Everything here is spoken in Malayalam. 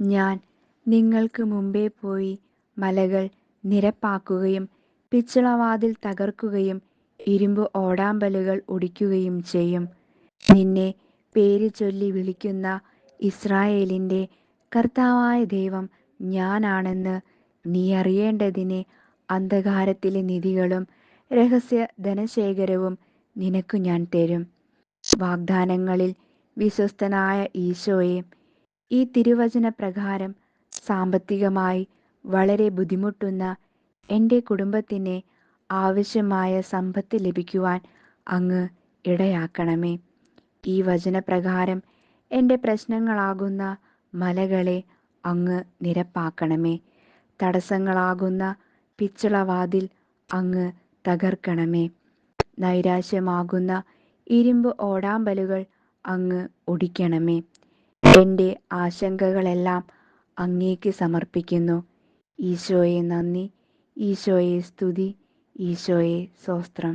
ഞാൻ നിങ്ങൾക്ക് മുമ്പേ പോയി മലകൾ നിരപ്പാക്കുകയും പിച്ചളവാതിൽ തകർക്കുകയും ഇരുമ്പ് ഓടാമ്പലുകൾ ഒടിക്കുകയും ചെയ്യും. നിന്നെ പേര് ചൊല്ലി വിളിക്കുന്ന ഇസ്രായേലിന്റെ കർത്താവായ ദൈവം ഞാനാണെന്ന് നീ അറിയേണ്ടതിനെ അന്ധകാരത്തിലെ നിധികളും രഹസ്യ ധനശേഖരവും നിനക്കു ഞാൻ തരും. വാഗ്ദാനങ്ങളിൽ വിശ്വസ്തനായ ഈശോയെ ഈ തിരുവചന പ്രകാരം സാമ്പത്തികമായി വളരെ ബുദ്ധിമുട്ടുന്ന എന്റെ കുടുംബത്തിന് ആവശ്യമായ സമ്പത്ത് ലഭിക്കുവാൻ അങ്ങ് ഇടയാക്കണമേ. ഈ വചനപ്രകാരം എന്റെ പ്രശ്നങ്ങളാകുന്ന മലകളെ അങ്ങ് നിരപ്പാക്കണമേ. തടസ്സങ്ങളാകുന്ന പിച്ചളവാതിൽ അങ്ങ് തകർക്കണമേ. നൈരാശ്യമാകുന്ന ഇരുമ്പ് ഓടാമ്പലുകൾ അങ്ങ് ഒടിക്കണമേ. എന്റെ ആശങ്കകളെല്ലാം അങ്ങേക്ക് സമർപ്പിക്കുന്നു. ഈശോയെ നന്ദി. ഈശോയെ സ്തുതി. ഈശോയെ സ്തോത്രം.